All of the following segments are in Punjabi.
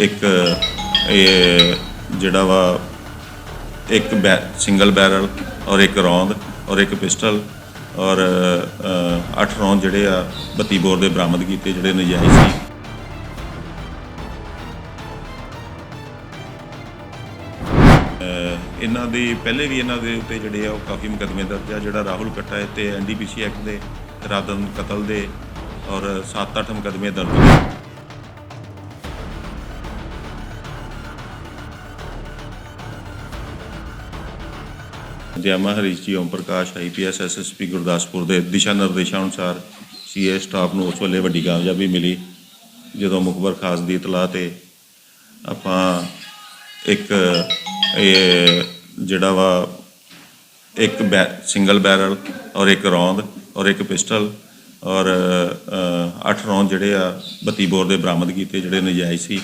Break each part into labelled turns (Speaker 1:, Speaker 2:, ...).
Speaker 1: ਇੱਕ, ਇਹ ਜਿਹੜਾ ਵਾ, ਇੱਕ ਸਿੰਗਲ ਬੈਰਲ ਔਰ ਇੱਕ ਰੌਂਦ ਔਰ ਇੱਕ ਪਿਸਟਲ ਔਰ 8 ਰੌਂਦ ਜਿਹੜੇ ਆ 32 ਬੋਰ ਦੇ ਬਰਾਮਦ ਕੀਤੇ ਜਿਹੜੇ ਨਜਾਇਜ਼ ਸੀ। ਇਹਨਾਂ ਦੇ, ਪਹਿਲੇ ਵੀ ਇਹਨਾਂ ਦੇ ਉੱਤੇ ਜਿਹੜੇ ਆ ਉਹ ਕਾਫੀ ਮੁਕੱਦਮੇ ਦਰਜ ਆ, ਜਿਹੜਾ ਰਾਹੁਲ ਕੱਟਾ ਹੈ ਤੇ ਐਨਡੀਪੀਸੀ ਐਕਟ ਦੇ ਇਰਾਦਨ ਕਤਲ ਦੇ ਔਰ 7-8 ਮੁਕੱਦਮੇ ਦਰਜ ਨੇ ਜਿਆਮਾ ਹਰੀਸ਼ ਜੀ, ਓਮ ਪ੍ਰਕਾਸ਼ ਆਈਪੀਐਸ ਐਸਐਸਪੀ ਗੁਰਦਾਸਪੁਰ ਦੇ ਦਿਸ਼ਾ ਨਿਰਦੇਸ਼ਾਂ ਅਨੁਸਾਰ ਸੀਏ ਸਟਾਫ ਨੂੰ ਉਸ ਵੇਲੇ ਵੱਡੀ ਕਾਮਯਾਬੀ ਮਿਲੀ, ਜਦੋਂ ਮੁਖਬਰ ਖਾਸ ਦੀ ਇਤਲਾਹ ਤੇ ਆਪਾਂ ਇੱਕ ਇਹ ਜਿਹੜਾ ਵਾ ਇੱਕ ਸਿੰਗਲ ਬੈਰਲ ਔਰ ਇੱਕ ਰੌਂਦ ਔਰ ਇੱਕ ਪਿਸਟਲ ਔਰ 8 ਰੌਂਦ ਜਿਹੜੇ ਆ 32 ਬੋਰ ਦੇ ਬਰਾਮਦ ਕੀਤੇ ਜਿਹੜੇ ਨਜਾਇਜ਼ ਸੀ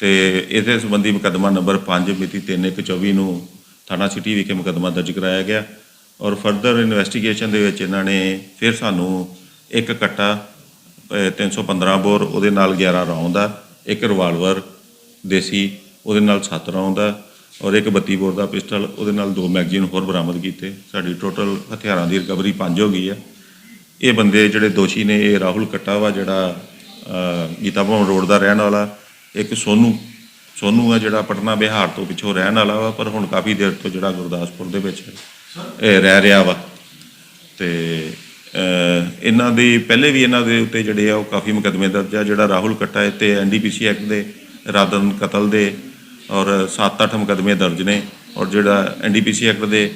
Speaker 1: ਤੇ ਇਹਦੇ ਸੰਬੰਧੀ ਮੁਕੱਦਮਾ ਨੰਬਰ 5 ਮਿਤੀ 3124 ਨੂੰ ਥਾਣਾ ਸਿਟੀ ਵਿਖੇ ਮੁਕੱਦਮਾ ਦਰਜ ਕਰਾਇਆ ਗਿਆ ਔਰ ਫਰਦਰ ਇਨਵੈਸਟੀਗੇਸ਼ਨ ਦੇ ਵਿੱਚ ਇਹਨਾਂ ਨੇ ਫਿਰ ਸਾਨੂੰ ਇੱਕ ਕੱਟਾ, ਅਹ 315 ਬੋਰ, ਉਹਦੇ ਨਾਲ 11 ਰੌਂਦ ਆ, ਇੱਕ ਰਿਵਾਲਵਰ ਦੇਸੀ, ਉਹਦੇ ਨਾਲ 7 ਰੌਂਦ ਆ ਔਰ ਇੱਕ 32 ਬੋਰ ਦਾ ਪਿਸਟਲ, ਉਹਦੇ ਨਾਲ ਦੋ ਮੈਗਜ਼ੀਨ ਹੋਰ ਬਰਾਮਦ ਕੀਤੇ। ਸਾਡੀ ਟੋਟਲ ਹਥਿਆਰਾਂ ਦੀ ਰਿਕਵਰੀ 5 ਹੋ ਗਈ ਹੈ ਇਹ ਬੰਦੇ ਜਿਹੜੇ ਦੋਸ਼ੀ ਨੇ, ਇਹ ਰਾਹੁਲ ਕੱਟਾਵਾ ਜਿਹੜਾ ਗੀਤਾ ਭਵਨ ਰੋਡ ਦਾ ਰਹਿਣ ਵਾਲਾ, ਇੱਕ ਸੋਨੂ ਸੋਨੂ ਆ ਜਿਹੜਾ ਪਟਨਾ ਬਿਹਾਰ ਤੋਂ ਪਿੱਛੋਂ ਰਹਿਣ ਵਾਲਾ ਵਾ, ਪਰ ਹੁਣ ਕਾਫੀ ਦੇਰ ਤੋਂ ਜਿਹੜਾ ਗੁਰਦਾਸਪੁਰ ਦੇ ਵਿੱਚ, ਇਹ ਰਹਿ ਰਿਹਾ ਵਾ। ਤੇ ਇਹਨਾਂ ਦੇ, ਪਹਿਲੇ ਵੀ ਇਹਨਾਂ ਦੇ ਉੱਤੇ ਜਿਹੜੇ ਆ, ਉਹ ਕਾਫੀ ਮੁਕੱਦਮੇ ਦਰਜ ਆ, ਜਿਹੜਾ ਰਾਹੁਲ ਕੱਟਾ ਹੈ ਤੇ ਐਨਡੀਪੀਸੀ ਐਕਟ ਦੇ ਇਰਾਦਨ ਕਤਲ ਦੇ, ਔਰ 7-8 ਮੁਕੱਦਮੇ ਦਰਜ ਨੇ, ਔਰ ਜਿਹੜਾ ਐਨਡੀਪੀਸੀ ਐਕਟ ਦੇ,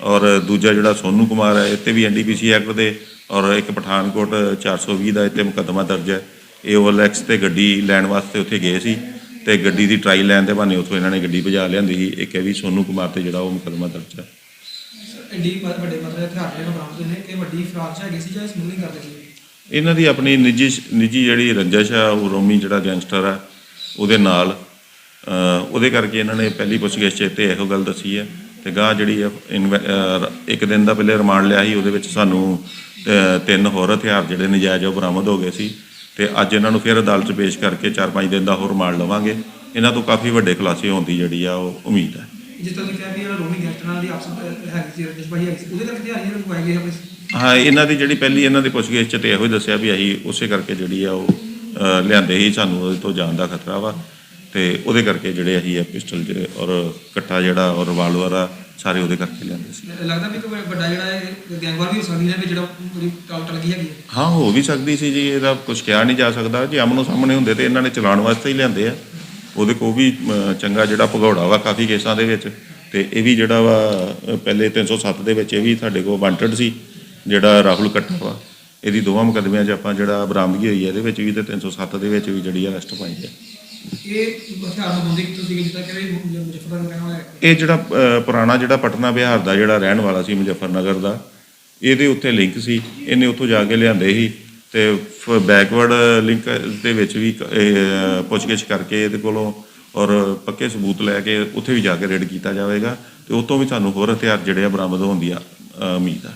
Speaker 1: ਔਰ ਦੂਜਾ ਜਿਹੜਾ ਸੋਨੂ ਕੁਮਾਰ ਹੈ ਇਹ 'ਤੇ ਵੀ ਐਨਡੀਪੀਸੀ ਐਕਟ ਦੇ, ਔਰ ਇੱਕ ਪਠਾਨਕੋਟ 420 ਦਾ ਇੱਥੇ ਮੁਕੱਦਮਾ ਦਰਜ ਹੈ ਇਹ ਓਲੈਕਸ ਤੇ ਗੱਡੀ ਲੈਣ ਵਾਸਤੇ ਉੱਥੇ ਗਏ ਸੀ। ਤੇ ਗੱਡੀ ਦੀ ਟਰਾਈ ਲੈਣ ਦੇ ਬਹਾਨੇ ਉੱਥੋਂ ਇਹਨਾਂ ਨੇ ਗੱਡੀ ਭਜਾ ਲਿਆਂਦੀ ਸੀ। ਇੱਕ ਇਹ ਵੀ ਸੋਨੂ ਕੁਮਾਰ ਤੇ ਜਿਹੜਾ ਉਹ ਮੁਕੱਦਮਾ ਦਰਜ ਹੈ
Speaker 2: ਇੰਡੀ ਵੱਡੇ ਪੱਧਰ ਦੇ ਹਥਿਆਰ ਜਿਹੜੇ ਬਰਾਮਦ ਹੋਏ ਨੇ ਕਿ ਵੱਡੀ ਫਰਾਕ ਚ ਹੈਗੀ ਸੀ ਜਾਂ ਸਮੂਲਿੰਗ ਕਰਦੇ ਸੀ?
Speaker 1: ਇਹਨਾਂ ਦੀ ਆਪਣੀ ਨਿੱਜੀ ਨਿੱਜੀ ਜਿਹੜੀ ਰੰਜਿਸ਼ ਆ ਉਹ ਰੋਮੀ ਜਿਹੜਾ ਗੈਂਗਸਟਰ ਆ ਉਹਦੇ ਨਾਲ ਉਹਦੇ ਕਰਕੇ ਇਹਨਾਂ ਨੇ ਪਹਿਲੀ ਪੁੱਛਗਿੱਛ 'ਚ ਤੇ ਇਹੋ ਗੱਲ ਦੱਸੀ ਹੈ ਤੇ ਗਾਂ ਜਿਹੜੀ ਇੱਕ ਦਿਨ ਦਾ ਪਹਿਲੇ ਰਿਮਾਂਡ ਲਿਆ ਸੀ ਉਹਦੇ ਵਿੱਚ ਸਾਨੂੰ ਤਿੰਨ ਹੋਰ ਹਥਿਆਰ ਜਿਹੜੇ ਨਜਾਇਜ਼ ਉਹ ਬਰਾਮਦ ਹੋ ਗਏ ਸੀ। ਤੇ ਅੱਜ ਇਹਨਾਂ ਨੂੰ ਫਿਰ ਅਦਾਲਤ 'ਚ ਪੇਸ਼ ਕਰਕੇ 4-5 ਦਿਨ ਦਾ ਹੋਰ ਰਿਮਾਂਡ ਲਵਾਂਗੇ। ਇਹਨਾਂ ਤੋਂ ਕਾਫੀ ਵੱਡੇ ਖੁਲਾਸੇ ਹੋਣ ਦੀ ਜਿਹੜੀ ਆ ਉਹ ਉਮੀਦ ਹੈ।
Speaker 2: ਜਿਸ ਤਰ੍ਹਾਂ ਕਿਹਾ ਵੀ ਜਿਹੜਾ ਰੋਮੀ ਗੈਂਗਸਟਰਾਂ ਦੀ ਆਪਸ ਵਿੱਚ ਹੈਗੀ ਸੀ ਰਜਿਸ਼ ਭਾਈ ਹੈਗੀ ਸੀ ਉਹਦੇ ਕਰਕੇ ਹਥਿਆਰ ਜਿਹੜੇ ਲਗਵਾਏ ਗਏ ਆਪਣੇ
Speaker 1: ਹਾਂ ਇਹਨਾਂ ਦੀ ਜਿਹੜੀ ਪਹਿਲੀ ਇਹਨਾਂ ਦੀ ਪੁੱਛਗਿੱਛ 'ਚ ਤੇ ਇਹੋ ਹੀ ਦੱਸਿਆ ਵੀ ਅਸੀਂ ਉਸੇ ਕਰਕੇ ਜਿਹੜੀ ਆ ਉਹ ਲਿਆਂਦੇ ਹੀ ਸਾਨੂੰ ਉਹਦੇ ਤੋਂ ਜਾਣ ਦਾ ਖਤਰਾ ਵਾ। ਤੇ ਉਹਦੇ ਕਰਕੇ ਜਿਹੜੇ ਅਸੀਂ ਇਹ ਪਿਸਟਲ ਜਿਹੜੇ ਔਰ ਕੱਟਾ ਜਿਹੜਾ ਔਰ ਰਿਵਾਲਵਰ ਆ ਸਾਰੇ ਉਹਦੇ ਕਰਕੇ ਲਿਆਂਦੇ ਸੀ।
Speaker 2: ਲੱਗਦਾ ਵੀ ਕੋਈ ਵੱਡਾ ਜਿਹੜਾ ਇਹ ਗੈਂਗਵਾਰ ਵੀ ਹੋ ਸਕਦੀ ਹੈ ਵੀ ਜਿਹੜਾ ਪੂਰੀ ਟਾਲ ਟਲ ਗਈ ਹੈਗੀ ਹੈ।
Speaker 1: ਹਾਂ ਵੀ ਸਕਦੀ ਸੀ ਜੀ ਇਹਦਾ ਕੁਝ ਕਿਹਾ ਨਹੀਂ ਜਾ ਸਕਦਾ। ਜੇ ਆਮਨੋ ਸਾਹਮਣੇ ਹੁੰਦੇ ਤੇ ਇਹਨਾਂ ਨੇ ਚਲਾਉਣ ਵਾਸਤੇ ਹੀ ਲਿਆਂਦੇ ਆ। ਉਹਦੇ ਕੋ ਵੀ ਚੰਗਾ ਜਿਹੜਾ ਭਗੌੜਾ ਵਾ ਕਾਫੀ ਕੇਸਾਂ ਦੇ ਵਿੱਚ। ਤੇ ਇਹ ਵੀ ਜਿਹੜਾ ਵਾ ਪਹਿਲੇ 307 ਦੇ ਵਿੱਚ ਇਹ ਵੀ ਸਾਡੇ ਕੋਲ ਵਾਂਟਡ ਸੀ ਜਿਹੜਾ ਰਾਹੁਲ ਕੱਟਾ ਵਾ। ਇਹਦੀ ਦੋਵਾਂ ਮੁਕੱਦਮਿਆਂ 'ਚ ਆਪਾਂ ਜਿਹੜਾ ਬਰਾਮਦਗੀ ਹੋਈ ਹੈ ਇਹਦੇ ਵਿੱਚ ਵੀ ਤੇ 307 ਦੇ ਵਿੱਚ ਵੀ ਜਿਹੜੀ ਅਰੈਸਟ ਪਾਈ ਹੈ।
Speaker 2: ਇਹ ਹਥਿਆਰ ਨੂੰ ਬੰਦੀ ਕਿਤੋਂ ਸੀ ਜਿੱਦਾਂ ਕਿ ਮੁਜ਼ੱਫਰਨਗਰ ਰਹਿਣ ਵਾਲਾ ਹੈ
Speaker 1: ਇਹ ਜਿਹੜਾ ਅਹ, ਪੁਰਾਣਾ ਜਿਹੜਾ ਪਟਨਾ ਬਿਹਾਰ ਦਾ ਜਿਹੜਾ ਰਹਿਣ ਵਾਲਾ ਸੀ ਮੁਜ਼ੱਫਰਨਗਰ ਦਾ ਇਹਦੇ ਉੱਤੇ ਲਿੰਕ ਸੀ। ਇਹਨੇ ਉੱਥੋਂ ਜਾ ਕੇ ਲਿਆਂਦੇ ਸੀ ਤੇ ਬੈਕਵਰਡ ਲਿੰਕ ਦੇ ਵਿੱਚ ਵੀ ਕ- ਇਹ, ਅਹ, ਪੁੱਛਗਿੱਛ ਕਰਕੇ ਇਹਦੇ ਕੋਲੋਂ ਔਰ ਪੱਕੇ ਸਬੂਤ ਲੈ ਕੇ ਉੱਥੇ ਵੀ ਜਾ ਕੇ ਰੇਡ ਕੀਤਾ ਜਾਵੇਗਾ ਤੇ ਉਤੋਂ ਵੀ ਸਾਨੂੰ ਹੋਰ ਹਥਿਆਰ ਜਿਹੜੇ ਆ ਬਰਾਮਦ ਹੋਣ ਦੀ ਆ, ਅਹ, ਉਮੀਦ ਆ।